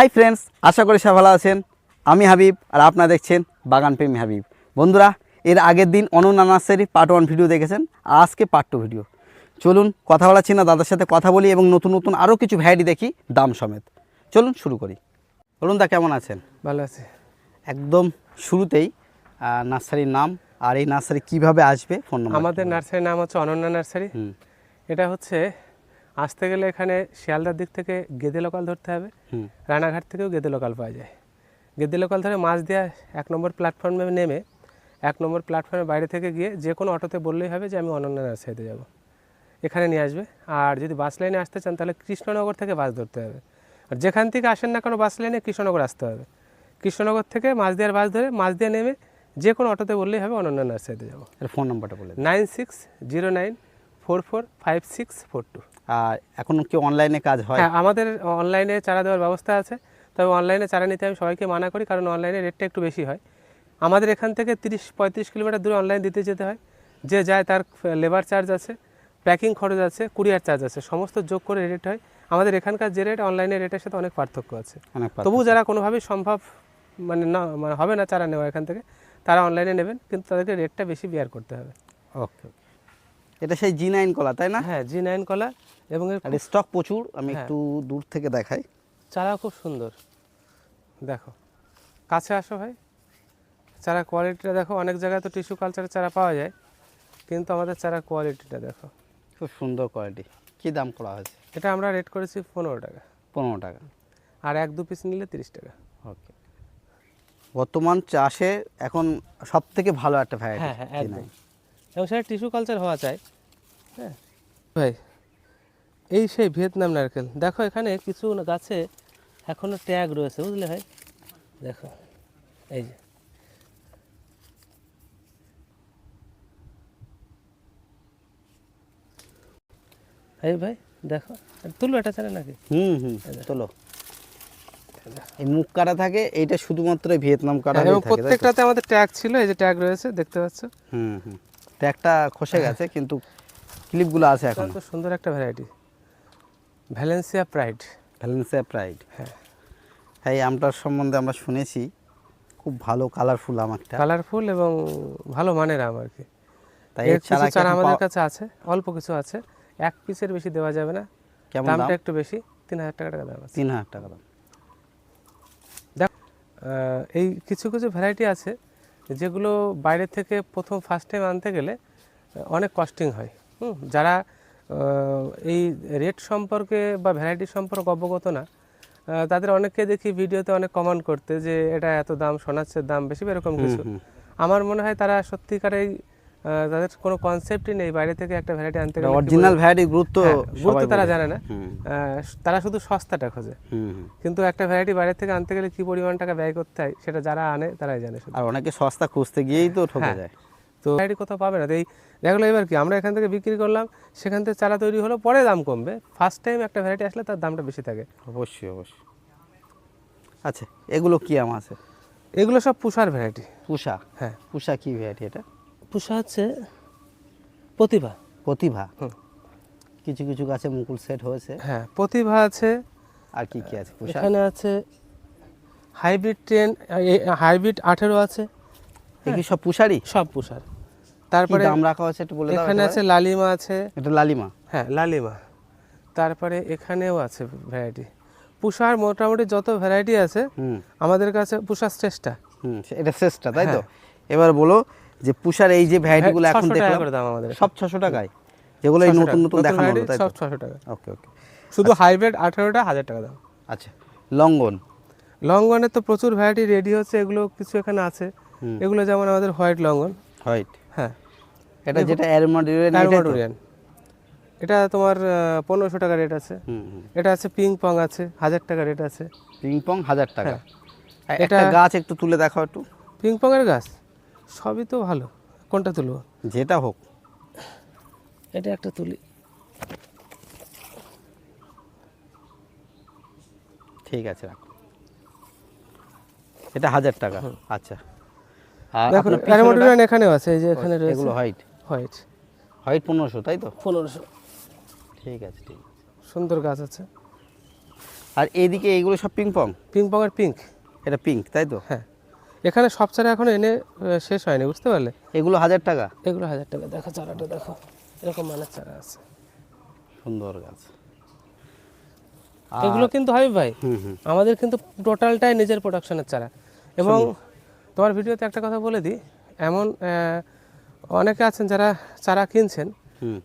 Hi friends আশা করি সব ভালো আছেন। আমি হাবিব আর আপনারা দেখছেন বাগান প্রেমী হাবিব। বন্ধুরা এর আগের দিন Ananya nursery part one video দেখেছেন আজকে পার্ট টু ভিডিও চলুন কথা বলাচ্ছি না দাদার সাথে কথা বলি এবং নতুন নতুন আরও কিছু ভ্যারাইটি দেখি দাম সমেত। চলুন শুরু করি। বলুন দা কেমন আছেন? ভালো আছে। একদম শুরুতেই নার্সারির নাম আর এই নার্সারি কীভাবে আসবে ফোন আমাদের নার্সারির নাম হচ্ছে অনন্যা নার্সারি। এটা হচ্ছে আসতে গেলে এখানে শিয়ালদার দিক থেকে গেদে লোকাল ধরতে হবে। রানাঘাট থেকেও গেদে লোকাল পাওয়া যায়। গেদে লোকাল ধরে মাছ দেওয়া এক নম্বর প্ল্যাটফর্মে নেমে এক নম্বর প্ল্যাটফর্মের বাইরে থেকে গিয়ে যে কোনো অটোতে বললেই হবে যে আমি অনন্যা নার্সারিতে যাব। এখানে নিয়ে আসবে। আর যদি বাস লাইনে আসতে চান তাহলে কৃষ্ণনগর থেকে বাস ধরতে হবে। আর যেখান থেকে আসেন না কোনো বাস লাইনে কৃষ্ণনগর আসতে হবে। কৃষ্ণনগর থেকে মাছদিয়ার বাস ধরে মাছ দিয়ে নেমে যে কোনো অটোতে বললেই হবে অনন্যা নার্সারিতে যাব। ফোন নাম্বারটা বলে nine six zero nine four four five six four two. এখন কি অনলাইনে কাজ হয়? হ্যাঁ আমাদের অনলাইনে চারা দেওয়ার ব্যবস্থা আছে। তবে অনলাইনে চারা নিতে আমি সবাইকে মানা করি কারণ অনলাইনে রেটটা একটু বেশি হয়। আমাদের এখান থেকে তিরিশ পঁয়ত্রিশ কিলোমিটার দূরে অনলাইন দিতে যেতে হয়। যে যায় তার লেবার চার্জ আছে প্যাকিং খরচ আছে কুরিয়ার চার্জ আছে সমস্ত যোগ করে রেট হয়। আমাদের এখানকার যে রেট অনলাইনের রেটের সাথে অনেক পার্থক্য আছে। তবু যারা কোনোভাবেই সম্ভব মানে না মানে হবে না চারা নেওয়া এখান থেকে তারা অনলাইনে নেবেন কিন্তু তাদেরকে রেটটা বেশি বিয়ার করতে হবে। ওকে এটা সেই জি নাইন কলা তাই না? হ্যাঁ জি নাইন কলা এবং আর স্টক প্রচুর আমি হ্যাঁ। একটু দূর থেকে দেখাই। চারা খুব সুন্দর। দেখো কাছে আসো ভাই। চারা কোয়ালিটিটা দেখো অনেক জায়গায় তো টিস্যু কালচারের চারা পাওয়া যায় কিন্তু আমাদের চারা কোয়ালিটিটা দেখো। খুব সুন্দর কোয়ালিটি কি দাম করা হয়েছে? এটা আমরা রেট করেছি পনেরো টাকা। পনেরো টাকা। আর এক দু পিস নিলে তিরিশ টাকা। ওকে। বর্তমান চাষে এখন সব থেকে ভালো একটা ভ্যারাইটি হ্যাঁ হ্যাঁ এবং সেটা টিস্যু কালচার হওয়া চাই হ্যাঁ। ভাই এই সেই ভিয়েতনাম নারকেল। দেখো এখানে কিছু গাছে এখনও ট্যাগ রয়েছে বুঝলে ভাই? দেখো এই যে। এই ভাই দেখো তুলো এটা চালে নাকি? হুম হুম তোলো। এই মুখ কাটা থাকে এইটা শুধুমাত্র ভিয়েতনাম কাটা হ্যাঁ, এবং প্রত্যেকটাতে আমাদের ট্যাগ ছিল এই যে ট্যাগ রয়েছে দেখতে পাচ্ছ? হুম হুম। ট্যাগটা খসে গেছে কিন্তু ক্লিপগুলো আছে এখন। তো সুন্দর একটা variety Valencia pride Valencia pride হ্যাঁ। হ্যাঁ এই আমটার সম্বন্ধে আমরা শুনেছি খুব ভালো কালারফুল আম একটা। কালারফুল এবং ভালো মানের আম আর কি। তাই এর চারা চারা আমাদের কাছে আছে অল্প কিছু আছে। এক পিসের বেশি দেওয়া যাবে না। কেমন দামটা একটু বেশি তিন হাজার টাকা টাকা দাম তিন হাজার টাকা দাম। দেখ এই কিছু কিছু ভ্যারাইটি আছে যেগুলো বাইরে থেকে প্রথম ফার্স্ট টাইম আনতে গেলে অনেক কস্টিং হয়। হুম যারা এই রেট সম্পর্কে বা ভ্যারাইটি সম্পর্কে অবগত না তাদের অনেককে দেখি ভিডিওতে অনেক কমেন্ট করতে যে এটা এত দাম সোনাচ্ছের দাম বেশি বা এরকম কিছু। আমার মনে হয় তারা সত্যিকারেই তাদের কোনো কনসেপ্টই নেই বাইরে থেকে একটা ভ্যারাইটি আনতে গেলে অরিজিনাল ভ্যারাইটি গুরুত্ব হ্যাঁ, গুরুত্ব তারা জানে না। তারা শুধু সস্তাটা খোঁজে। কিন্তু একটা ভ্যারাইটি বাইরে থেকে আনতে গেলে কি পরিমাণ টাকা ব্যয় করতে হয় সেটা যারা আনে তারাই জানে আর অনেকে সস্তা খুঁজতে গিয়েই তো ঠকে হ্যাঁ। যায়। তো ভ্যারাইটি কোথাও পাবে না। তো এই দেখল এবার কি আমরা এখান থেকে বিক্রি করলাম সেখান থেকে চারা তৈরি হলো পরে দাম কমবে। ফার্স্ট টাইম একটা ভ্যারাইটি আসলে তার দামটা বেশি থাকে। অবশ্যই অবশ্যই। আচ্ছা এগুলো কি আম আছে? এগুলো সব পুষার ভ্যারাইটি পুষা? হ্যাঁ। পুষা কি ভ্যারাইটি এটা? পুষা হচ্ছে প্রতিভা। প্রতিভা। হুম। কিছু কিছু গাছে মুকুল সেট হয়েছে। হ্যাঁ প্রতিভা আছে। আর কি কি আছে এখানে আছে হাইব্রিড টেন হাইব্রিড আঠেরো আছে। কি সব পুষারি সব পুষার। তারপরে দাম রাখা হয়েছে একটু বলে দাও এখানে আছে লালিমা আছে। এটা লালিমা? হ্যাঁ লালিমা। তারপরে এখানেও আছে ভ্যারাইটি পুষার মোটামুটি যত ভ্যারাইটি আছে আমাদের কাছে পুষার শ্রেষ্ঠা। হুম এটা শেষটা তাই তো? হ্যাঁ। এবার বলো যে পুষার এই যে ভ্যারাইটিগুলো এখন 600 টাকা দেখলাম করে দাম আমাদের সব ছশো টাকায়। যেগুলো এই নতুন নতুন দেখানো হলো তাই সব ছশো টাকা। ওকে ওকে শুধু হাইব্রিড আঠেরোটা হাজার টাকা দাম। আচ্ছা লঙ্গন? লঙ্গনের তো প্রচুর ভ্যারাইটি রেডি হচ্ছে এগুলো কিছু এখানে আছে। এগুলো যেমন আমাদের হোয়াইট লঙ্গন। হোয়াইট হ্যাঁ। এটা যেটা অ্যারোমাডিউরেন টার্মাটোরিয়ান এটা তোমার পনেরোশো টাকা রেট আছে। এটা আছে পিং পং আছে হাজার টাকা রেট আছে। পিং পং হাজার টাকা। হ্যাঁ। এটা- গাছ একটু তুলে দেখাও একটু। পিং পং এর গাছ? সবই তো ভালো। কোনটা তুলব? যেটা হোক। এটা একটা তুলি। ঠিক আছে রাখো। এটা হাজার টাকা। আচ্ছা। আর দেখুন আপনার এখানেও আছে এই যে এখানে রয়েছে। এগুলো হোয়াইট হোয়াইট হোয়াইট পনেরোশো তাই তো? পনেরোশো। ঠিক আছে ঠিক আছে। সুন্দর গাছ আছে। আর এইদিকে এইগুলো সব পিং পং পিং পংয়ের পিঙ্ক এটা পিঙ্ক তাই তো? হ্যাঁ। এখানে সব চারা এখন এনে শেষ হয়নি বুঝতে পারলে? এগুলো হাজার টাকা। এগুলো হাজার টাকা। দেখো চারাটা দেখো। এরকম মানের চারা আছে। সুন্দর গাছ। এগুলো কিন্তু হাবিব ভাই আমাদের কিন্তু টোটালটাই নিজের প্রোডাকশনের চারা। এবং তোমার ভিডিওতে একটা কথা বলে দিই এমন অনেকে আছেন যারা চারা কিনছেন।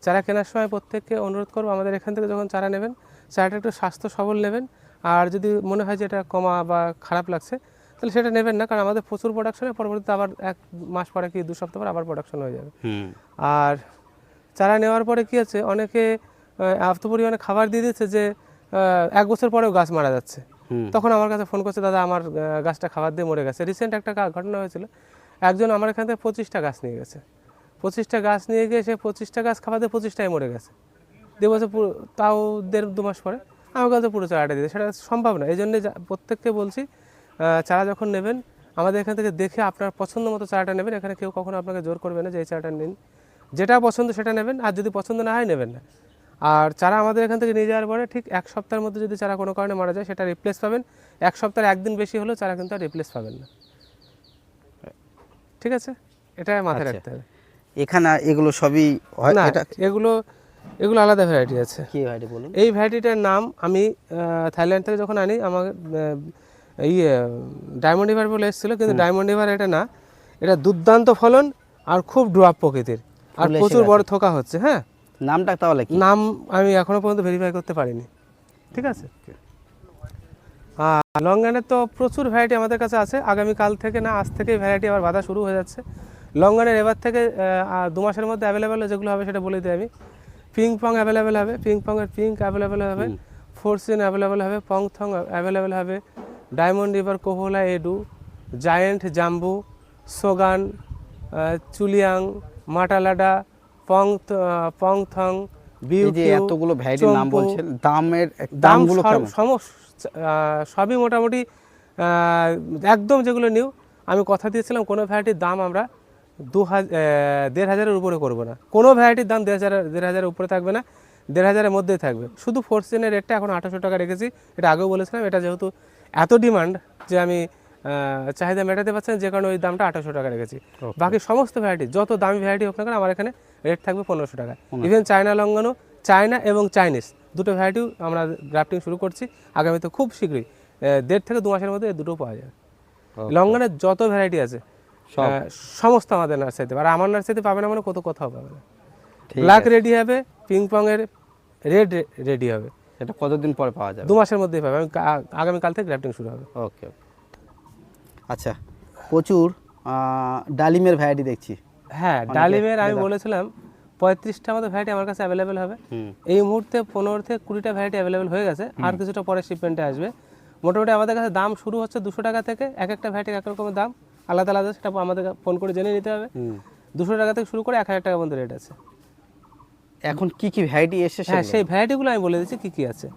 চারা কেনার সময় প্রত্যেককে অনুরোধ করব আমাদের এখান থেকে যখন চারা নেবেন চারাটা একটু স্বাস্থ্য সবল নেবেন। আর যদি মনে হয় যে এটা কমা বা খারাপ লাগছে তাহলে সেটা নেবেন না কারণ আমাদের প্রচুর প্রোডাকশনে পরবর্তীতে আবার এক মাস পরে কি দু সপ্তাহ পর আবার প্রোডাকশন হয়ে যাবে। আর চারা নেওয়ার পরে কি আছে অনেকে এত পরিমাণে খাবার দিয়ে দিচ্ছে যে এক বছর পরেও গাছ মারা যাচ্ছে। তখন আমার কাছে ফোন করছে দাদা আমার গাছটা খাবার দিয়ে মরে গেছে। রিসেন্ট একটা ঘটনা হয়েছিল একজন আমার এখান থেকে পঁচিশটা গাছ নিয়ে গেছে। পঁচিশটা গাছ নিয়ে গিয়ে সে পঁচিশটা গাছ খাবার দিয়ে পঁচিশটাই মরে গেছে। দিয়ে বছর পুরো তাও দেড় দু মাস পরে আমার কাছে পুরো চারাটা দিয়ে সেটা সম্ভব না এই জন্যে যা- প্রত্যেককে বলছি চারা যখন নেবেন আমাদের এখান থেকে দেখে আপনার পছন্দ মতো চারাটা নেবেন। এখানে কেউ কখনো আপনাকে জোর করবে না যে এই চারাটা নিন। যেটা পছন্দ সেটা নেবেন আর যদি পছন্দ না হয় নেবেন না। আর চারা আমাদের এখান থেকে নিয়ে যাওয়ার পরে ঠিক এক সপ্তাহের মধ্যে যদি চারা কোনো কারণে মারা যায় সেটা রিপ্লেস পাবেন। এক সপ্তাহের একদিন বেশি হলেও চারা কিন্তু আর রিপ্লেস পাবেন না। ঠিক আছে? এটা মাথায় আচ্ছা। রাখতে হবে। এখানে এগুলো সবই হয়? না এগুলো এগুলো আলাদা ভ্যারাইটি আছে। কি ভাইটি বলুন? এই ভ্যারাইটিটার নাম আমি থাইল্যান্ড থেকে যখন আনি আমার এই ডায়মন্ড রিভার বলে এসেছিল কিন্তু ডায়মন্ড রিভার এটা না। এটা দুর্দান্ত ফলন আর খুব ড্রপ প্রকৃতির। আর প্রচুর বড় থোকা হচ্ছে হ্যাঁ? নামটা তাহলে নাম আমি এখনও পর্যন্ত ভেরিফাই করতে পারিনি। ঠিক আছে? আর লং গানের তো প্রচুর ভ্যারাইটি আমাদের কাছে আছে। আগামী কাল থেকে না আজ থেকেই ভ্যারাইটি আবার বাধা শুরু হয়ে যাচ্ছে। লং গানের এবার থেকে দু মাসের মধ্যে অ্যাভেলেবেল যেগুলো হবে সেটা বলে দিই আমি। পিং পং অ্যাভেলেবেল হবে পিং পংয়ের পিঙ্ক অ্যাভেলেবেল হবে ফোরসিন অ্যাভেলেবেল হবে পং থং অ্যাভেলেবেল হবে ডায়মন্ড রিভার কোহলা এডু জায়েন্ট জাম্বু সোগান চুলিয়াং মাটালাডা পং থ- আহ, পং থং এই বিউ এতগুলো ভ্যারাইটির নাম বলছেন দামের দামগুলো কেমন? সবই মোটামুটি একদম যেগুলো নিউ আমি কথা দিয়েছিলাম কোনো ভ্যারাইটির দাম আমরা দু হাজার দেড় হাজারের উপরে করব না। কোনো ভ্যারাইটির দাম দেড় হাজার দেড় হাজারের উপরে থাকবে না দেড় হাজারের মধ্যেই থাকবে। শুধু ফোরসিনের রেটটা এখন আঠাশশো টাকা রেখেছি এটা আগেও বলেছিলাম এটা যেহেতু এত ডিমান্ড যে আমি চাহিদা মেটাতে পারছি না যে কারণে ওই দামটা আঠাশশো টাকা রেখেছি। বাকি সমস্ত ভ্যারাইটি যত দামি ভ্যারাইটি হোক না কেন আমার এখানে রেট থাকবে পনেরোশো টাকা। ইভেন চায়না লঙ্গানো চায়না এবং চাইনিজ দুটো ভ্যারাইটিও আমরা গ্রাফটিং শুরু করছি আগামীতে খুব শীঘ্রই দেড় থেকে দু মাসের মধ্যে এই দুটো পাওয়া যাবে। লঙ্গনের যত ভ্যারাইটি আছে সমস্ত আমাদের নার্সারিতে আর আমার নার্সারিতে পাবে না মানে কত কোথাও পাবে না। ব্ল্যাক রেডি হবে পিং পং এর রেড রেডি হবে। এটা কতদিন পরে পাওয়া যাবে? দু মাসের মধ্যেই পাবে। আমি আগামীকাল থেকে গ্রাফটিং শুরু হবে। ওকে ওকে। আচ্ছা প্রচুর ডালিমের ভ্যারাইটি দেখছি। হ্যাঁ ডালিমের আমি বলেছিলাম পঁয়ত্রিশটা মতো ভ্যারাইটি আমার কাছে অ্যাভেলেবেল হবে। এই মুহূর্তে পনেরো থেকে কুড়িটা ভ্যারাইটি অ্যাভেলেবেল হয়ে গেছে আর কিছুটা পরে শিপমেন্টে আসবে। মোটামুটি আমাদের কাছে দাম শুরু হচ্ছে দুশো টাকা থেকে এক একটা ভ্যারাইটির এক রকমের দাম। আলাদা আলাদা সেটা আমাদের ফোন করে জেনে নিতে হবে। দুশো টাকা থেকে শুরু করে এক হাজার টাকা পর্যন্ত রেট আছে। এখন কি কি ভ্যারাইটি এসেছে হ্যাঁ সেই ভ্যারাইটিগুলো আমি বলে দিচ্ছি কী কী আছে।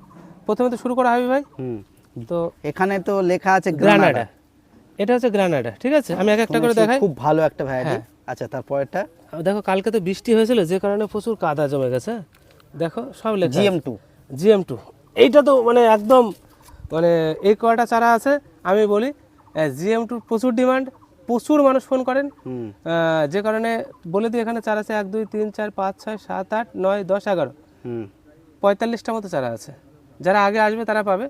প্রথমে তো শুরু করা হবে ভাই। হুম। তো এখানে তো লেখা আছে গ্রানাডা এটা হচ্ছে গ্রানাডা ঠিক আছে? আমি এক একটা করে দেখাই। খুব ভালো একটা ভ্যারাইটি। আচ্ছা তারপরেরটা? দেখো কালকে তো বৃষ্টি হয়েছিল যে কারণে প্রচুর কাদা জমে গেছে। দেখো সব লেখা জিএম টু জিএম টু এইটা তো মানে একদম মানে এই কয়টা চারা আছে আমি বলি জিএম টুর প্রচুর ডিমান্ড প্রচুর মানুষ ফোন করেন। যে কারণে বলে দিই এখানে চারা আছে এক দুই তিন চার পাঁচ ছয় সাত আট নয় দশ এগারো। হুম। পঁয়তাল্লিশটা মতো চারা আছে। যারা আগে আসবে তারা পাবে।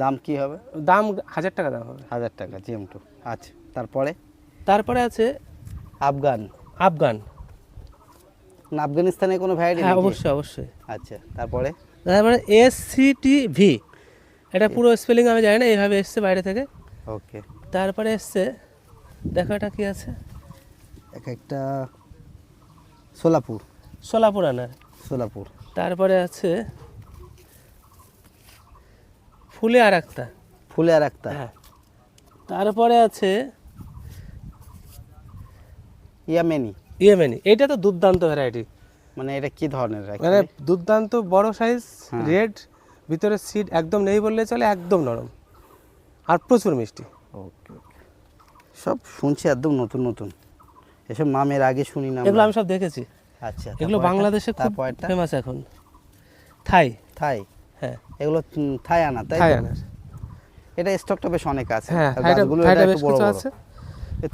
দাম কি হবে? দাম হাজার টাকা দাম হবে। হাজার টাকা জিএম টু। আচ্ছা তারপরে? তারপরে আছে আফগান। আফগান। না আফগানিস্তানে কোনো ভ্যারাইটি হ্যাঁ অবশ্যই অবশ্যই। আচ্ছা তারপরে? তারপরে এস সি টি ভি এটা পুরো স্পেলিং আমি জানি না এইভাবে এসছে বাইরে থেকে। ওকে। তারপরে এসছে দেখো এটা কি আছে? এক একটা সোলাপুর। সোলাপুর আনার। সোলাপুর। তারপরে আছে ফুলে আর একটা। ফুলে আর একটা। হ্যাঁ। তারপরে আছে ইয়ামেনি। ইয়েমেনি। এইটা তো দুর্দান্ত ভ্যারাইটি মানে এটা কি ধরনের মানে দুর্দান্ত বড় সাইজ হ্যাঁ। রেড ভিতরে সিড একদম নেই বললে চলে একদম নরম। আর প্রচুর মিষ্টি। ওকে সব শুনছি একদম নতুন নতুন। এসব মামের আগে শুনি না এগুলো আমি সব দেখেছি। আচ্ছা এগুলো? বাংলাদেশে খুব ফেমাস এখন। থাই। থাই? হ্যাঁ। এগুলো থাই আনা তাই? এটা স্টকটা বেশ অনেক আছে। হ্যাঁ গাছগুলো এটা বেশ একটু বড় আছে।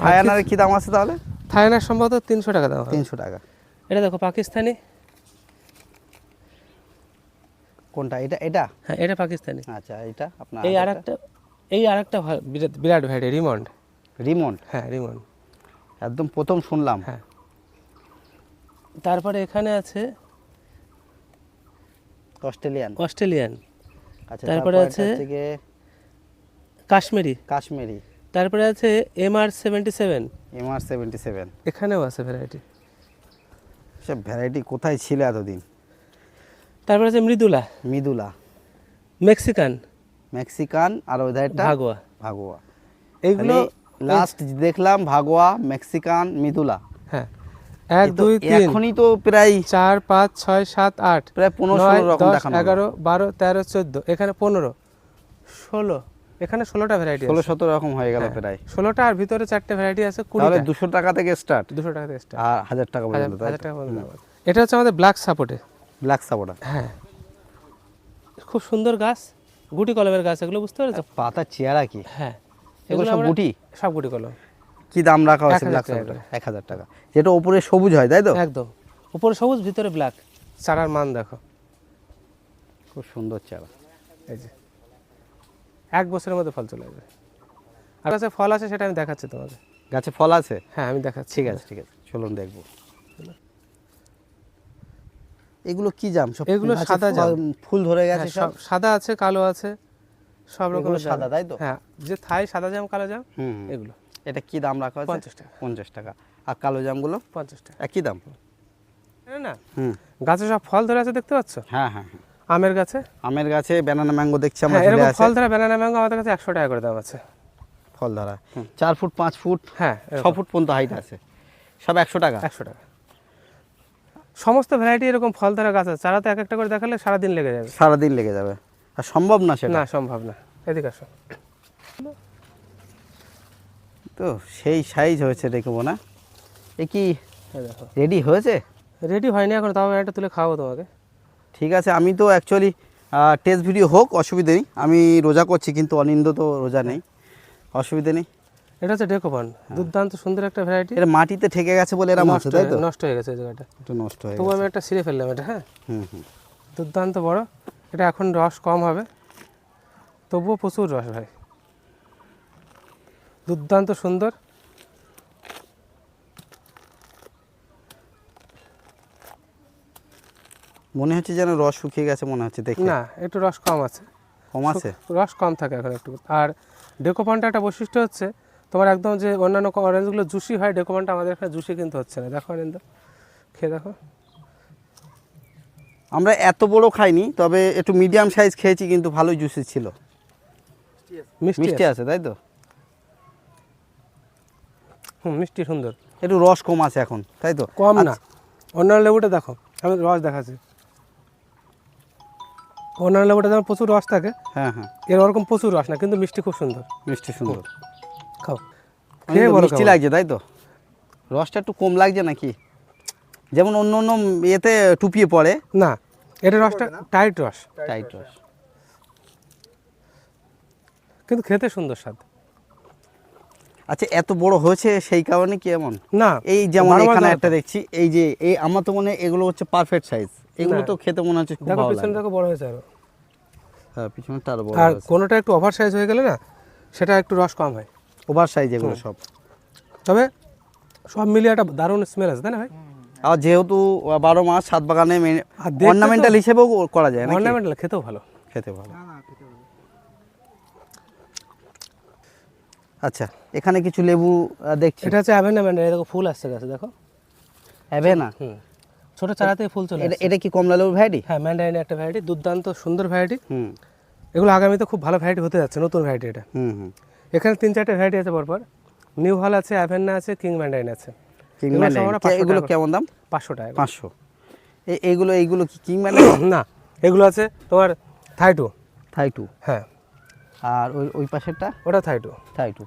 থাই আনার কি দাম আছে তাহলে? থাই আনার সম্ভবত তিনশো টাকা দাম হবে। তিনশো টাকা। এটা দেখো পাকিস্তানি। কোনটা? এটা এটা? হ্যাঁ এটা পাকিস্তানি। আচ্ছা এটা আপনার এই আরেকটা। এই আরেকটা বিরাট বিরাট ভ্যারাইটি রিমন্ড। রিমন্ড হ্যাঁ রিমন্ড একদম প্রথম শুনলাম। হ্যাঁ। তারপরে এখানে আছে অস্ট্রেলিয়ান। অস্ট্রেলিয়ান। আচ্ছা তারপরে আছে- কাশ্মীরি। কাশ্মীরি। তারপরে আছে M R seventy seven MR seventy seven এখানেও আছে ভ্যারাইটি সব ভ্যারাইটি কোথায় ছিল এতদিন? তারপরে আছে মৃদুলা। মৃদুলা। মেক্সিকান। মেক্সিকান আর ওই ভাগোয়া। ভাগোয়া। এইগুলো লাস্ট দেখলাম ভাগোয়া মেক্সিকান মিদুলা হ্যাঁ। এক দুই তিন। এখনই তো প্রায় চার পাঁচ ছয় সাত আট। প্রায় পনেরো রকম দেখানো এগারো বারো তেরো চোদ্দ। এখানে পনেরো। ষোলো। এখানে ষোলোটা ভ্যারাইটি ষোলো সতেরো রকম হয়ে গেল হ্যাঁ। প্রায়। ষোলোটা আর ভিতরে চারটে ভ্যারাইটি আছে তাহলে দুশো টাকা থেকে স্টার্ট দুশো টাকা থেকে। আর হাজার টাকা পর্যন্ত হাজার টাকা পর্যন্ত। এটা হচ্ছে আমাদের ব্ল্যাক সাপোর্টে ব্ল্যাক হ্যাঁ। খুব সুন্দর গাছ। গুটি কলমের গাছ এগুলো বুঝতে পেরেছ? পাতার চেয়ারা কি? হ্যাঁ। এগুলো সব গুটি? সব গুটি কলম। কি দাম রাখা হয়েছে ব্ল্যাক এক হাজার টাকা। যেটা উপরে সবুজ হয় তাই তো? একদম। উপরে সবুজ ভিতরে ব্ল্যাক। চারার মান দেখো। খুব সুন্দর চারা। এই যে। এক বছরের মধ্যে ফল চলে আসবে। আর কাছে ফল আছে সেটা আমি দেখাচ্ছি তোমাকে গাছে ফল আছে? হ্যাঁ আমি দেখাচ্ছি। ঠিক আছে ঠিক আছে। চলুন দেখব। এগুলো কি জাম? সব এগুলো সাদা জাম। ফুল ধরে হ্যাঁ, গেছে সব? সব সাদা আছে কালো আছে। সব রকমের সাদা, তাই তো? হ্যাঁ যে থাই সাদা জাম কালো জাম। এগুলো। এটা কি দাম রাখা হয়েছে? পঞ্চাশ টাকা। পঞ্চাশ টাকা। আর কালো জামগুলো? পঞ্চাশ টাকা। একই দাম? না? হুম। গাছে সব ফল ধরে আছে দেখতে পাচ্ছ? হ্যাঁ হ্যাঁ হ্যাঁ। আমের গাছে? আমের গাছে ব্যানানা ম্যাঙ্গো দেখছি আমরা হ্যাঁ এরকম ফল ধরা ব্যানানা ম্যাঙ্গো আমাদের কাছে একশো টাকা করে দাম আছে। ফল ধরা। চার ফুট পাঁচ ফুট হ্যাঁ ছ ফুট পর্যন্ত হাইট আছে। সব একশো টাকা। একশো টাকা। সমস্ত ভ্যারাইটি এরকম ফল ধরা গাছ আছে। চারাতে এক একটা করে দেখালে সারাদিন লেগে যাবে। সারাদিন লেগে যাবে। সম্ভব না সেটা? না সম্ভব না। এদিকে আসো। তো সেই সাইজ হয়েছে দেখব না এ কি দেখো। রেডি হয়েছে? রেডি হয়নি এখন তাও একটা তুলে খাওয়াবো তোমাকে। ঠিক আছে আমি তো অ্যাকচুয়ালি টেস্ট ভিডিও হোক অসুবিধে নেই। আমি রোজা করছি কিন্তু অনিন্দ তো রোজা নেই। অসুবিধে নেই। এটা হচ্ছে ডেকোপান দুর্দান্ত সুন্দর একটা ভ্যারাইটি এটা মাটিতে ঠেকে গেছে বলে এরা মাছ তাই তো? হয়ে- নষ্ট হয়ে গেছে জায়গাটা। একটু নষ্ট হয়ে তবু আমি একটা ছিঁড়ে ফেললাম এটা হ্যাঁ। হুম হুম। দুর্দান্ত বড়। এটা এখন রস কম হবে। তবুও প্রচুর রস ভাই। দুর্দান্ত সুন্দর। মনে হচ্ছে যেন রস শুকিয়ে গেছে মনে হচ্ছে দেখি। না একটু রস কম আছে। কম আছে? রস কম থাকে এখন একটু। আর ডেকোপানটা একটা বৈশিষ্ট্য হচ্ছে তোমার একদম যে অন্যান্য অরেঞ্জগুলো জুসি হয় ডেকোপানটা আমাদের এখানে জুসি কিন্তু হচ্ছে না। দেখো অনিন্দ খেয়ে দেখো। আমরা এত বড় খাইনি তবে একটু মিডিয়াম সাইজ খেয়েছি কিন্তু ভালোই জুসি ছিল। মিষ্টি আছে। তাই তো? হুম মিষ্টি সুন্দর। একটু রস কম আছে এখন তাই তো? কম না। আচ্ছা, অন্যান্য লেবুটা দেখো আমি রস দেখাচ্ছি। অন্যান্য লেবুটা যেমন প্রচুর রস থাকে হ্যাঁ হ্যাঁ। এর ওরকম প্রচুর রস না কিন্তু মিষ্টি খুব সুন্দর। মিষ্টি সুন্দর। খাও। মিষ্টি লাগছে তাই তো? রসটা একটু কম লাগছে নাকি? যেমন অন্য অন্য ইয়েতে টুপিয়ে পড়ে। না এটা রসটা টাইট রস। টাইট রস। কিন্তু খেতে সুন্দর স্বাদ। আচ্ছা এত বড় হয়েছে সেই কারণে কি এমন? না এই যেমন এখানে একটা দেখছি এই যে এই আমার তো মনে হয় এগুলো হচ্ছে পারফেক্ট সাইজ এগুলো তো খেতে মনে হচ্ছে খুব দেখো ভালো পিছনে দেখো বড় হয়েছে আরও। হ্যাঁ পিছনটা আরও বড় আর কোনোটা একটু ওভার সাইজ হয়ে গেলে না সেটা একটু রস কম হয়। ওভার সাইজ এগুলো সব। তবে সব মিলিয়ে একটা দারুণ স্মেল আছে তাই না ভাই? আর যেহেতু বারো মাস সাত বাগানে অর্নামেন্টাল হিসেবেও করা যায় অর্নামেন্টাল খেতেও ভালো। খেতে ভালো। আচ্ছা এখানে কিছু লেবু দেখছি। এটা হচ্ছে অ্যাভেনা ম্যান্ডার দেখো ফুল আসছে গাছে দেখো। অ্যাভেনা? হুম। ছোট চারাতে ফুল চলে এটা এটা কি কমলা লেবুর ভ্যারাইটি হ্যাঁ ম্যান্ডারিনের একটা ভ্যারাইটি দুর্দান্ত সুন্দর ভ্যারাইটি হুম। এগুলো আগামীতে খুব ভালো ভ্যারাইটি হতে যাচ্ছে নতুন ভ্যারাইটি এটা। হুম হুম। এখানে তিন চারটে ভ্যারাইটি আছে পরপর। নিউ হল আছে অ্যাভেনা আছে কিং ম্যান্ডারিন আছে। এগুলো সব আমরা 500 এগুলো কেমন দাম? পাঁচশো টাকা পাঁচশো। এইগুলো এইগুলো কি কিং ম্যান্ডারিন না এগুলো আছে তোমার থাই টু। Thai two? হ্যাঁ। আর ওই ওই পাশেরটা? ওটা থাই টু। Thai two.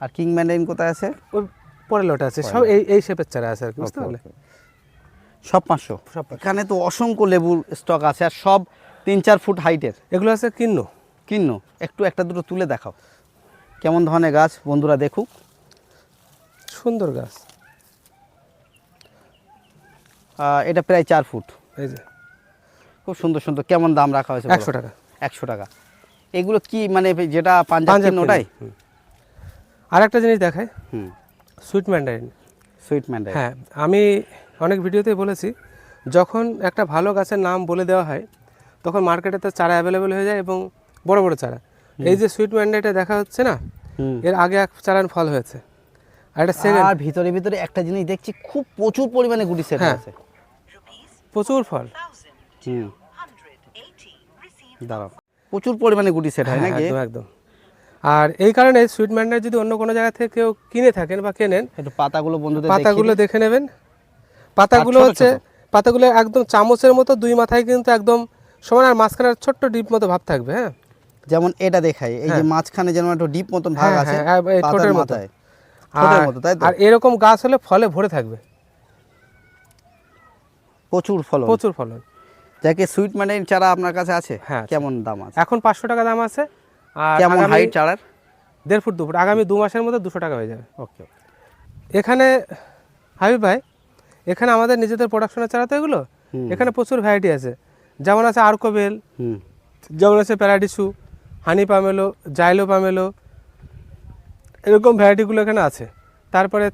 আর কিং ম্যান্ডারিন কোথায় আছে? ওই পরের লোটা আছে। সব এই এই শেপের চারা আছে আর কি বুঝতে পারলে? সব পাঁচশো? এখানে তো অসংখ্য লেবুর স্টক আছে আর সব তিন চার ফুট হাইটের এগুলো আছে কিন্নু। কিন্ন একটু একটা দুটো তুলে দেখাও। কেমন ধরনের গাছ? বন্ধুরা দেখুক। সুন্দর গাছ। এটা প্রায় চার ফুট। এই যে। খুব সুন্দর সুন্দর। কেমন দাম রাখা হয়েছে একশো টাকা। একশো টাকা। এগুলো কি মানে যেটা পাঞ্জাব ওটাই আর একটা জিনিস দেখায় হুম। সুইট ম্যান্ডারিন সুইট ম্যান্ডাই হ্যাঁ আমি অনেক ভিডিওতেই বলেছি যখন একটা ভালো গাছের নাম বলে দেওয়া হয় তখন মার্কেটে তো চারা অ্যাভেলেবেল হয়ে যায় এবং বড় বড় চারা। এই যে সুইট ম্যান্ডাইটা দেখা হচ্ছে না এর আগে এক চারান ফল হয়েছে। আর ভিতরে ভিতরে একটা জিনিস দেখছি খুব প্রচুর পরিমাণে গুটি সেট হ্যাঁ। আছে। প্রচুর ফল। হুম। দাঁড়াও। প্রচুর পরিমাণে গুটি সেট হয় হ্যাঁ, নাকি? একদম আর এই কারণে সুইট ম্যান্ডার যদি অন্য কোনো জায়গা থেকে কেউ কিনে থাকেন বা কেনেন একটু পাতাগুলো বন্ধুদের পাতাগুলো দেখে নেবেন। পাতাগুলো হচ্ছে পাতাগুলো একদম চামচের মতো দুই মাথায় কিন্তু একদম সমান আর মাঝখানে ছোট্ট ডিপ মতো ভাব থাকবে হ্যাঁ। যেমন এটা দেখাই এই যে মাঝখানে যেন একটা ডিপ মতন ভাগ হ্যাঁ, আছে হ্যাঁ, ঠোঁটের মাথায়। ঠোঁটের মতো তাই তো? আর এরকম গাছ হলে ফলে ভরে থাকবে। প্রচুর ফলন। প্রচুর ফলন। যাকে সুইট ম্যান্ডাইন চারা আপনার কাছে আছে? হ্যাঁ, কেমন দাম আছে? এখন পাঁচশো টাকা দাম আছে। আর কেমন হাইট চারার? দেড় ফুট দু ফুট। আগামী দু মাসের মধ্যে দুশো টাকা হয়ে যাবে। ওকে এখানে হাবিব ভাই এখানে আমাদের নিজেদের প্রোডাকশনের চারা তো এগুলো? এখানে প্রচুর ভ্যারাইটি আছে। যেমন আছে আর্কোবেল হুম। যেমন আছে প্যারাডিসু হানি পামেলো জাইলো পামেলো এরকম ভ্যারাইটিগুলো এখানে আছে। তারপরে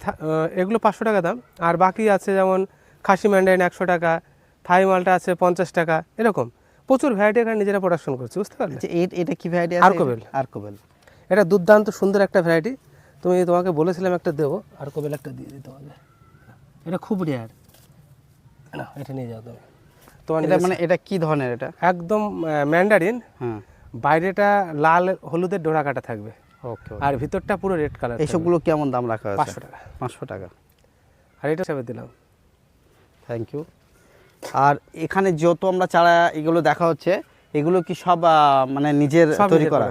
এগুলো পাঁচশো টাকা দাম। আর বাকি আছে যেমন খাসি ম্যান্ডাইন একশো টাকা থাই মালটা আছে পঞ্চাশ টাকা এরকম। প্রচুর ভ্যারাইটি এখানে নিজেরা প্রোডাকশন করছে বুঝতে পারলে? আচ্ছা এটা কি ভ্যারাইটি আর্কোবেল। আর্কোবেল। এটা দুর্দান্ত সুন্দর একটা ভ্যারাইটি। তুমি তোমাকে বলেছিলাম একটা দেবো আর কবেল একটা দিয়ে দিতে হবে। এটা খুব রেয়ার না এটা নিয়ে যাও তুমি। তোমার এটা মানে এটা কি ধরনের এটা? একদম ম্যান্ডারিন। হ্যাঁ বাইরেটা লাল হলুদের ডোরা কাটা থাকবে। আর ভিতরটা পুরো রেড কালার এইসবগুলো কেমন দাম রাখা হয়েছে পাঁচশো টাকা। পাঁচশো টাকা। আর এটা হিসাবে দিলাম। থ্যাংক ইউ আর এখানে যত আমরা চারা এগুলো দেখা হচ্ছে এগুলো কি সব মানে নিজের তৈরি করা?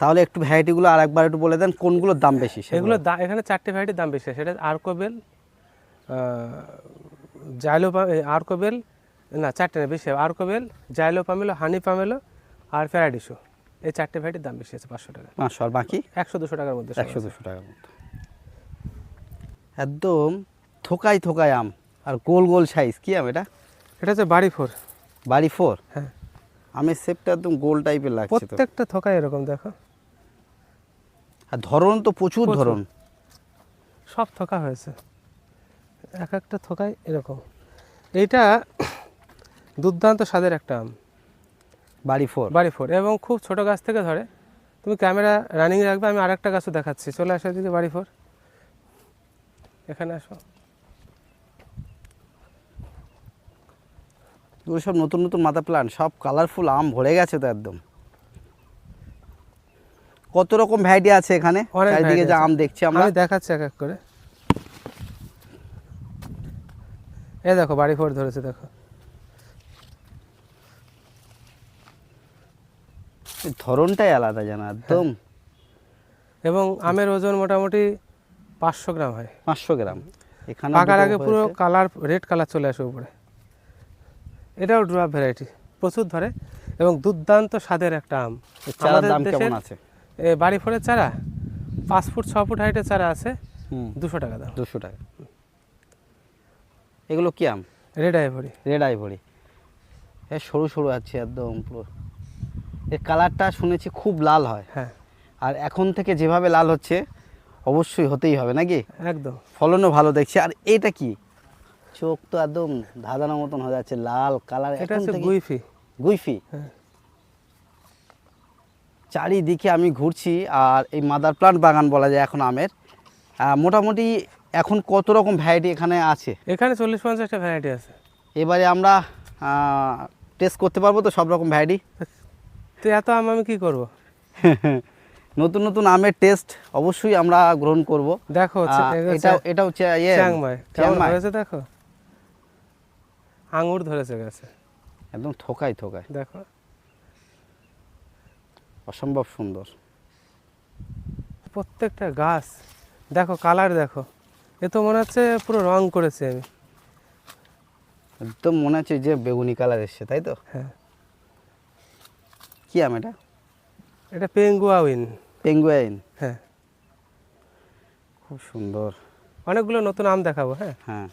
তাহলে একটু ভ্যারাইটিগুলো আর একবার একটু বলে দেন কোনগুলোর দাম বেশি সেগুলো? এগুলো এখানে চারটে ভ্যারাইটির দাম বেশি আছে। সেটা আর্কোবেল জাইলো আর্কোবেল না চারটে না বেশি। আর্কোবেল জাইলো পামেলো হানি পামেলো আর প্যারাডিসো এই চারটে ভ্যারাইটির দাম বেশি আছে পাঁচশো টাকা পাঁচশো আর বাকি? একশো দুশো টাকার মধ্যে একশো দুশো টাকার মতো একদম থোকাই থোকাই আম আর গোল গোল সাইজ কি আম এটা? এটা হচ্ছে বাড়ি ফোর। বাড়ি ফোর? হ্যাঁ। আমের শেপটা একদম গোল টাইপের লাগছে প্রত্যেকটা থোকায় এরকম দেখো। আর ধরন তো প্রচুর প্রচুর। ধরন। সব থোকা হয়েছে। এক একটা থোকায় এরকম। এইটা দুর্দান্ত স্বাদের একটা আম। বাড়ি ফোর। বাড়ি ফোর এবং খুব ছোট গাছ থেকে ধরে। তুমি ক্যামেরা রানিং রাখবে আমি আরেকটা গাছও দেখাচ্ছি। চলে আসো দিকে বাড়ি ফোর। এখানে আসো। এগুলো সব নতুন নতুন মাথা প্লান সব কালারফুল আম ভরে গেছে তো একদম। কত রকম ভ্যারাইটি আছে এখানে? চারিদিকে যা আম দেখছি আমরা। দেখাচ্ছি এক এক করে। এ দেখো বাড়ি ফোর ধরেছে দেখো এই ধরনটাই আলাদা জানা একদম। এবং আমের ওজন মোটামুটি পাঁচশো গ্রাম হয়। পাঁচশো গ্রাম। এখানে পাকার আগে পুরো কালার রেড কালার চলে আসে উপরে। এটাও ড্রাফ ভ্যারাইটি প্রচুর ধরে। এবং দুর্দান্ত স্বাদের একটা আম। চারার দাম কেমন আছে? এ বাড়ি ফোরের চারা পাঁচ ফুট ছ ফুট হাইটের চারা আছে দুশো টাকা দাম। দুশো টাকা। এগুলো কি আম? Red ivory. Red ivory. এ সরু সরু আছে একদম পুরো। এর কালারটা শুনেছি খুব লাল হয়। হ্যাঁ। আর এখন থেকে যেভাবে লাল হচ্ছে অবশ্যই হতেই হবে নাকি? একদম। ফলনও ভালো দেখছি। আর এটা কি? চোখ তো একদম ধাঁধানো মতন হয়ে যাচ্ছে লাল কালার এটা হচ্ছে গুইফি। গুইফি? হ্যাঁ। চারিদিকে আমি ঘুরছি আর এই মাদার প্লান্ট বাগান বলা যায় এখন আমের। মোটামুটি এখন কত রকম ভ্যারাইটি এখানে আছে? এখানে চল্লিশ পঞ্চাশটা ভ্যারাইটি আছে। এবারে আমরা টেস্ট করতে পারব তো সব রকম ভ্যারাইটি তো এত আম আমি কি করব? নতুন নতুন আমের টেস্ট অবশ্যই আমরা গ্রহণ করব। দেখো এটা এটা হচ্ছে ইয়ে চ্যাংমাই। কেমন হয়েছে দেখো? আঙুর ধরেছে গাছে। একদম থোকাই থোকাই দেখো। অসম্ভব সুন্দর। প্রত্যেকটা গাছ দেখো কালার দেখো। এ তো মনে হচ্ছে পুরো রং করেছি আমি। একদম মনে হচ্ছে যে বেগুনি কালার এসছে তাই তো? হ্যাঁ। কি আম এটা? এটা পেঙ্গুয়া উইন পেঙ্গুয়াইন। হ্যাঁ। খুব সুন্দর। অনেকগুলো নতুন আম দেখাবো হ্যাঁ। হ্যাঁ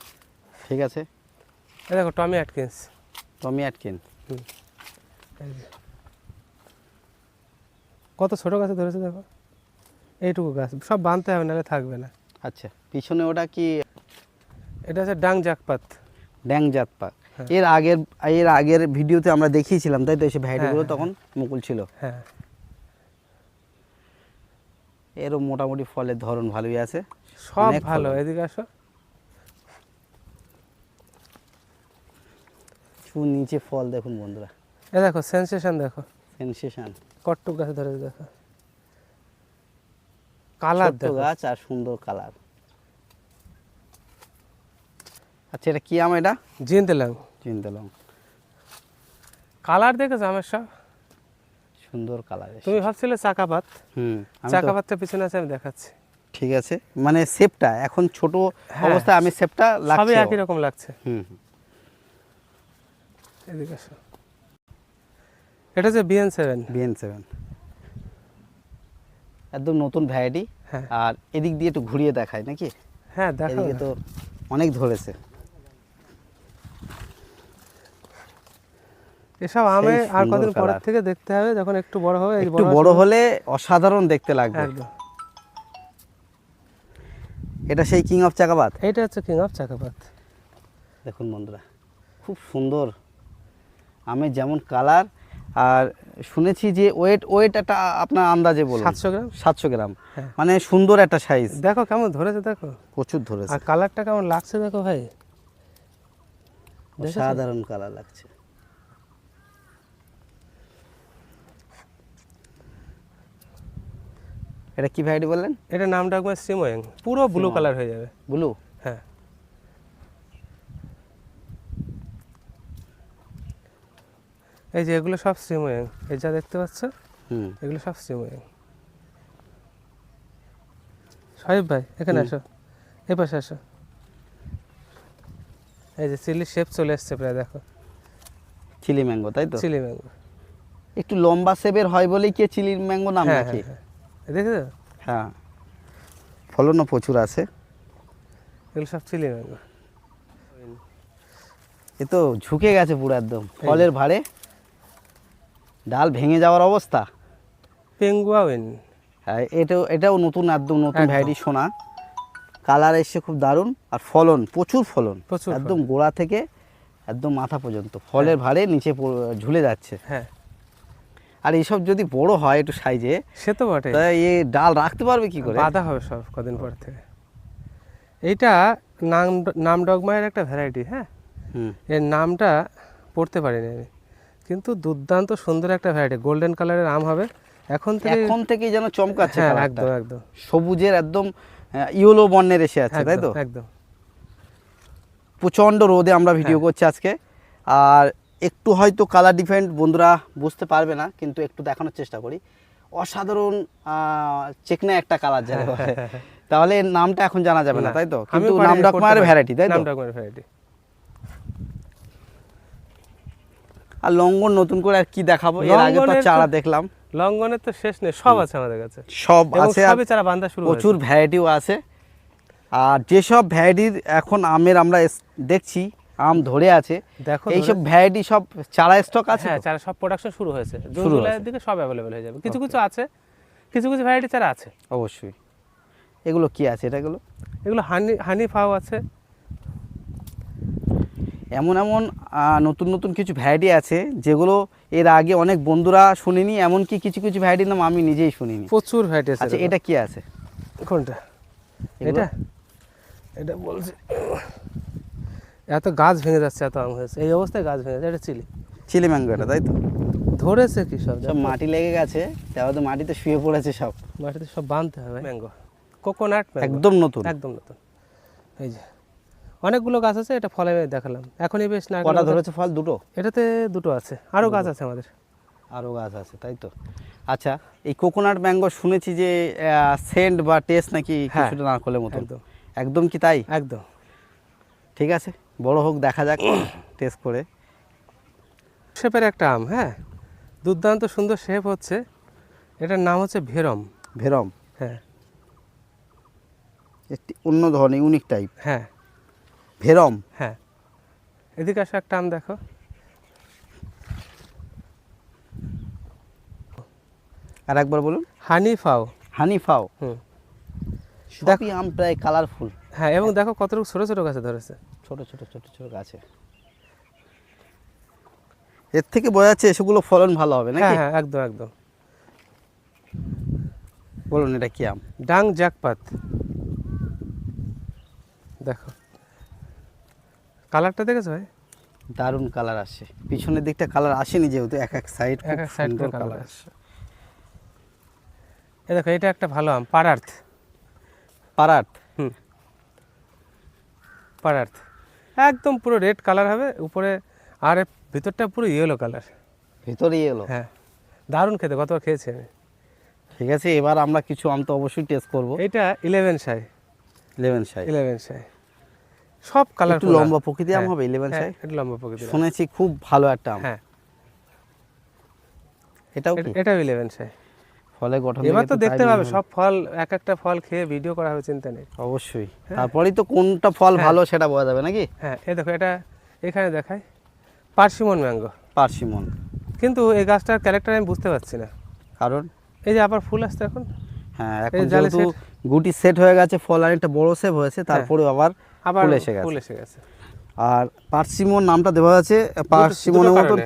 ঠিক আছে। দেখো টমি অ্যাটকিন্স টমি অ্যাটকিন কত ছোট গাছে ধরেছে দেখো? এইটুকু গাছ। সব বাঁধতে হবে নাহলে থাকবে না। আচ্ছা পিছনে ওটা কি? এটা হচ্ছে ডাং জাকপাত ড্যাং জাত পাক হ্যাঁ। এর আগের এর আগের ভিডিওতে আমরা দেখিয়েছিলাম তাই তো? এসে ভ্যারাইটিগুলো হ্যাঁ, তখন মুকুল ছিল। হ্যাঁ। এরও মোটামুটি ফলের ধরন ভালোই আছে। সব ভালো এদিকে আসো। চু নিচে ফল দেখুন বন্ধুরা। এ দেখো সেন্সেশন দেখো। সেনসেশন কট্টুক গাছ ধরে দেখো। কালার দেখো। গাছ আর সুন্দর কালার আচ্ছা এটা কি আম এটা? জিন দিলাম চিনতে লং কালার দেখেছ আমার সব? সুন্দর কালার তুমি ভাবছিলে চাকাপাত? হুম চাকাপাতটা পিছনে আছে আমি দেখাচ্ছি। ঠিক আছে। মানে সেপটা এখন ছোট হ্যাঁ। অবস্থায় আমি সেপটা সবই একই রকম লাগছে। হুম। এদিকে আসো। এটা হচ্ছে বিএন সেভেন বিএন সেভেন একদম নতুন ভ্যারাইটি হ্যাঁ। আর এদিক দিয়ে একটু ঘুরিয়ে দেখায় নাকি? হ্যাঁ দেখো এদিকে তো অনেক ধরেছে। এসব আমে আর কদিন পরের থেকে দেখতে হবে যখন একটু বড় হবে একটু বড় হলে অসাধারণ দেখতে লাগবে। একদম। এটা সেই কিং অফ চাকাবাদ এইটা হচ্ছে কিং অফ চাকাপাত দেখুন বন্ধুরা খুব সুন্দর। আমের যেমন কালার আর শুনেছি যে ওয়েট ওয়েট একটা আপনার আন্দাজে বলুন। সাতশো গ্রাম? সাতশো গ্রাম। হ্যাঁ। মানে সুন্দর একটা সাইজ দেখো কেমন ধরেছে দেখো। প্রচুর ধরেছে। আর কালারটা কেমন লাগছে দেখো ভাই। সাধারণ কালার লাগছে। এটা কি ভ্যারাইটি বললেন? এটা নামটা একবার সিমোয়ং। পুরো ব্লু কালার হয়ে যাবে। ব্লু হ্যাঁ। এই যে এগুলো সব সিমোয়ং। এই যা দেখতে পাচ্ছ হুম। এগুলো সব সিমোয়ং। সাহেব ভাই এখানে। আসো। এ পাশে আসো। এই যে চিলি শেপ চলে এসছে প্রায় দেখো। চিলি ম্যাঙ্গো তাই তো? Chilli mango. একটু লম্বা শেপের হয় বলেই কি চিলি ম্যাঙ্গো নাম হ্যাঁ হ্যাঁ। দেখেছ? হ্যাঁ। ফলনও প্রচুর আছে। এগুলো সব চিলি এ তো ঝুঁকে গেছে পুরো একদম। ফলের ভারে ডাল ভেঙে যাওয়ার অবস্থা। পেঙ্গুয়া হ্যাঁ এটাও এটাও নতুন একদম নতুন। ভ্যারাইটি সোনা। কালার এসছে খুব দারুণ। আর ফলন প্রচুর ফলন। প্রচুর একদম গোড়া থেকে একদম মাথা পর্যন্ত। ফলের ভারে নিচে ঝুলে যাচ্ছে। হ্যাঁ। আর এইসব যদি বড় হয় একটু সাইজে সে তো বটে এ ডাল রাখতে পারবে কি করে? বাধা হবে সব কদিন পর থেকে। এইটা নাম নাম ডগমায়ের একটা ভ্যারাইটি হ্যাঁ? হুম। এর নামটা পড়তে পারিনি আমি। কিন্তু দুর্দান্ত সুন্দর একটা ভ্যারাইটি গোল্ডেন কালারের আম হবে। এখন থেকে এখন থেকেই যেন চমকাচ্ছে হ্যাঁ একদম একদম। সবুজের একদম ইয়েলো বর্ণের এসে আছে তাই তো? একদম, একদম প্রচণ্ড রোদে আমরা ভিডিও হ্যাঁ। করছি আজকে। আর একটু হয়তো কালার ডিফারেন্ট বন্ধুরা বুঝতে পারবে না কিন্তু একটু দেখানোর চেষ্টা করি। অসাধারণ চেকনা একটা কালার যাবে তাহলে নামটা এখন জানা যাবে না তাই তো? কিন্তু নাম ডাকমার ভ্যারাইটি তাই তো? ভ্যারাইটি আর লঙ্গন নতুন করে আর কি দেখাবো? এর আগে তো চারা দেখলাম। লঙ্ঘনের তো শেষ নেই সব আছে আমাদের কাছে। সব আছে আর সবই চারা বান্ধা শুরু প্রচুর ভ্যারাইটিও আছে। আর যেসব ভ্যারাইটির এখন আমের আমরা দেখছি আম ধরে আছে। দেখো এইসব ভ্যারাইটি সব চারা স্টক আছে হ্যাঁ চারা সব প্রোডাকশন শুরু হয়েছে। জুন জুলাইয়ের দিকে সব অ্যাভেলেবেল হয়ে যাবে। কিছু কিছু আছে কিছু কিছু ভ্যারাইটি চারা আছে। অবশ্যই। এগুলো কি আছে? এটাগুলো এগুলো? হানি হানি ফাও আছে। এমন এমন নতুন নতুন কিছু ভ্যারাইটি আছে যেগুলো এর আগে অনেক বন্ধুরা শুনিনি এমনকি কিছু কিছু ভ্যারাইটির নাম আমি নিজেই শুনিনি। প্রচুর ভ্যারাইটি আছে আচ্ছা এটা কি আছে? কোনটা? এটা? এটা বলছি। এত গাছ ভেঙে যাচ্ছে এত আম হয়েছে। এই অবস্থায় গাছ ভেঙে যাচ্ছে এটা চিলি। চিলি ম্যাঙ্গো এটা তাই তো? ধরেছে কি সব? সব মাটি লেগে গেছে তাও তো মাটিতে শুয়ে পড়েছে সব। মাটিতে সব বাঁধতে হবে। ম্যাঙ্গো। কোকোনাট একদম নতুন। একদম নতুন। এই যে অনেকগুলো গাছ আছে এটা ফলে দেখালাম। এখনই বেশ না কটা ধরেছে ফল? দুটো? এটাতে দুটো আছে। আরও গাছ আছে আমাদের। আরও গাছ আছে তাই তো? আচ্ছা এই কোকোনাট ম্যাঙ্গো শুনেছি যে সেন্ট বা টেস্ট নাকি হ্যাঁ, কিছুটা নারকলের মতন। একদম। একদম কি তাই? একদম। ঠিক আছে। বড় হোক দেখা যাক টেস্ট করে। শেপের একটা আম হ্যাঁ? দুর্দান্ত সুন্দর শেপ হচ্ছে। এটার নাম হচ্ছে ভেরম। ভেরম? হ্যাঁ। একটি অন্য ধরনের ইউনিক টাইপ হ্যাঁ। ভেরম? হ্যাঁ। এদিকে আসো একটা আম দেখো। আর একবার বলুন। হানি ফাও। হানি ফাও? হুম। সবই আম প্রায় কালারফুল হ্যাঁ এবং দেখো কতটুকু ছোটো ছোটো গাছে ধরেছে। ছোট ছোট ছোট ছোট গাছে। এর থেকে বোঝা যাচ্ছে এসবগুলো ফলন ভালো হবে হ্যাঁ নাকি? হ্যাঁ একদম একদম। বলুন এটা কি আম? ডাং জাকপাত দেখো। কালারটা দেখেছ ভাই? দারুণ কালার আসে। পিছনের দিকটা কালার আসেনি যেহেতু এক এক সাইড এক এক সাইড কালার আসে। এ দেখো এটা একটা ভালো আম পারার্থ পারাট হুম। পারার্থ একদম পুরো রেড কালার হবে। উপরে আর ভিতরটা পুরো ইয়েলো কালার ভিতরে ইয়েলো হ্যাঁ। দারুণ খেতে কতবার খেয়েছি আমি। ঠিক আছে এবার আমরা কিছু আম তো অবশ্যই টেস্ট করব। এটা ইলেভেন সাই। ইলেভেন সাই। ইলেভেন সাই। সব কালার একটু লম্বা প্রকৃতি আম হবে ইলেভেন সাই? একটু লম্বা প্রকৃতি শুনেছি খুব ভালো একটা আম। হ্যাঁ। এটাও এটাও ইলেভেন সাই। ফলে গঠন এবার তো দেখতে পাবে সব ফল এক একটা ফল খেয়ে ভিডিও করা হবে চিন্তা নেই। অবশ্যই। তারপরেই তো কোনটা ফল হ্যাঁ। ভালো সেটা বোঝা যাবে নাকি? হ্যাঁ এ দেখো এটা এখানে দেখায় পার্সিমন ম্যাঙ্গো। পার্সিমন। কিন্তু এই গাছটার ক্যারেক্টার আমি বুঝতে পারছি না। কারণ? এই যে আবার ফুল আসছে এখন? হ্যাঁ এখন যেহেতু গুটি সেট হয়ে গেছে ফল অনেকটা বড় সেভ হয়েছে তারপরে আবার আবার ফুল এসে গেছে। ফুল এসে গেছে। আর পার্সিমন নামটা দেওয়া আছে পার্সিমনের মতন।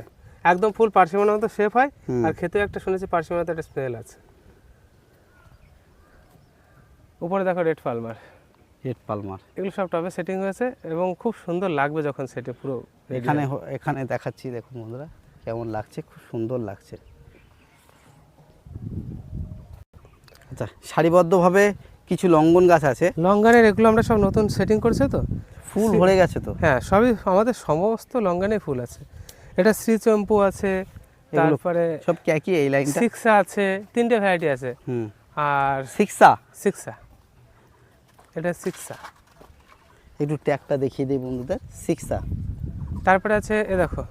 একদম ফুল পার্সিমনের মতো শেপ হয়। আর খেতেও একটা শুনেছি পার্সিমনের একটা স্মেল আছে। উপরে দেখো রেড পালমার রেড পালমার এগুলো সব টবে সেটিং হয়েছে এবং খুব সুন্দর লাগবে যখন সেটে পুরো এখানে এখানে দেখাচ্ছি দেখুন বন্ধুরা কেমন লাগছে খুব সুন্দর লাগছে। আচ্ছা সারিবদ্ধভাবে কিছু লঙ্ঘন গাছ আছে। লঙ্গানের এগুলো আমরা সব নতুন সেটিং করছে তো? ফুল ভরে গেছে তো? হ্যাঁ সবই আমাদের সমস্ত লঙ্গানে ফুল আছে। এটা শ্রীচম্পু আছে তারপরে সব কি একই এই লাইনটা? সিক্সা আছে তিনটে ভ্যারাইটি আছে। হুম। আর সিক্সা সিক্সা এটা সিক্সা একটু ট্যাগটা দেখিয়ে দিই বন্ধুদের। সিক্সা তারপরে আছে এ দেখো।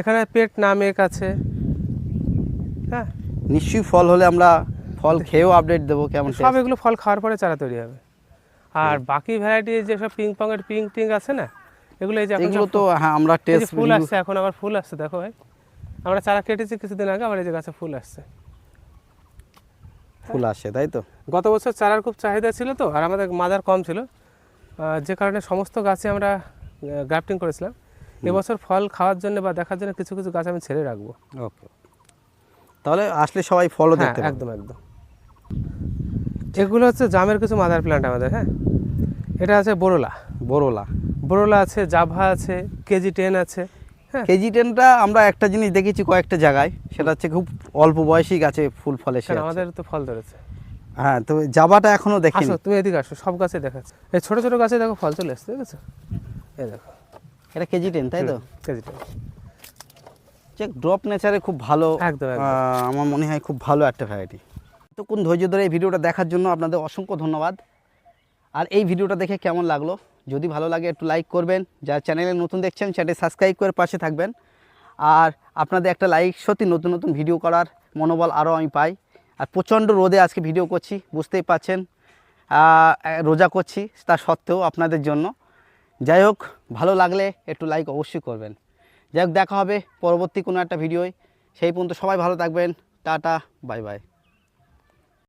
এখানে পেট নামেক আছে। হ্যাঁ। নিশ্চয়ই ফল হলে আমরা ফল খেয়েও আপডেট দেবো কেমন সব এগুলো ফল খাওয়ার পরে চারা তৈরি হবে। আর বাকি ভ্যারাইটি যেসব পিং পংয়ের পিং টিং আছে না এগুলো এই যে এগুলো তো হ্যাঁ আমরা টেস্ট ফুল আসছে এখন আবার ফুল আসছে দেখো ভাই। আমরা চারা কেটেছি কিছুদিন আগে আবার এই যে গাছে ফুল আসছে। ফুল আসে তাই তো? গত বছর চারার খুব চাহিদা ছিল তো আর আমাদের মাদার কম ছিল। যে কারণে সমস্ত গাছে আমরা গ্রাফটিং করেছিলাম। এবছর ফল খাওয়ার জন্য বা দেখার জন্য কিছু কিছু গাছ আমি ছেড়ে রাখব। ওকে। তাহলে আসলে সবাই ফলও হ্যাঁ দেখতে একদম একদম। এগুলো হচ্ছে জামের কিছু মাদার প্ল্যান্ট আমাদের হ্যাঁ। এটা আছে বড়লা বড়লা বড়লা আছে জাভা আছে কেজি টেন আছে হ্যাঁ। কেজি টেনটা আমরা একটা জিনিস দেখেছি কয়েকটা জায়গায় সেটা হচ্ছে খুব অল্প বয়সী গাছে ফুল ফলে। আমাদের তো ফল ধরেছে। হ্যাঁ তো জাবাটা এখনও আসো তুমি এদিকে আসো সব গাছে দেখাচ্ছে। এই ছোট ছোট গাছে দেখো ফল চলে এসছে দেখেছ? এই দেখো। এটা কেজি টেন তাই তো? কেজি টেন যে ড্রপ নেচারে খুব ভালো একদম। আমার মনে হয় খুব ভালো একটা ভ্যারাইটি তো কোন ধৈর্য ধরে এই ভিডিওটা দেখার জন্য আপনাদের অসংখ্য ধন্যবাদ। আর এই ভিডিওটা দেখে কেমন লাগল? যদি ভালো লাগে একটু লাইক করবেন। যারা চ্যানেলে নতুন দেখছেন চ্যানেল সাবস্ক্রাইব করে পাশে থাকবেন। আর আপনাদের একটা লাইক সত্যি নতুন নতুন ভিডিও করার মনোবল আরও আমি পাই। আর প্রচণ্ড রোদে আজকে ভিডিও করছি, বুঝতেই পাচ্ছেন। রোজা করছি, তা সত্ত্বেও আপনাদের জন্য। যাই হোক, ভালো লাগলে একটু লাইক অবশ্যই করবেন। যাই হোক, দেখা হবে পরবর্তী কোনো একটা ভিডিওয় সেই পর্যন্ত সবাই ভালো থাকবেন। Tata bye bye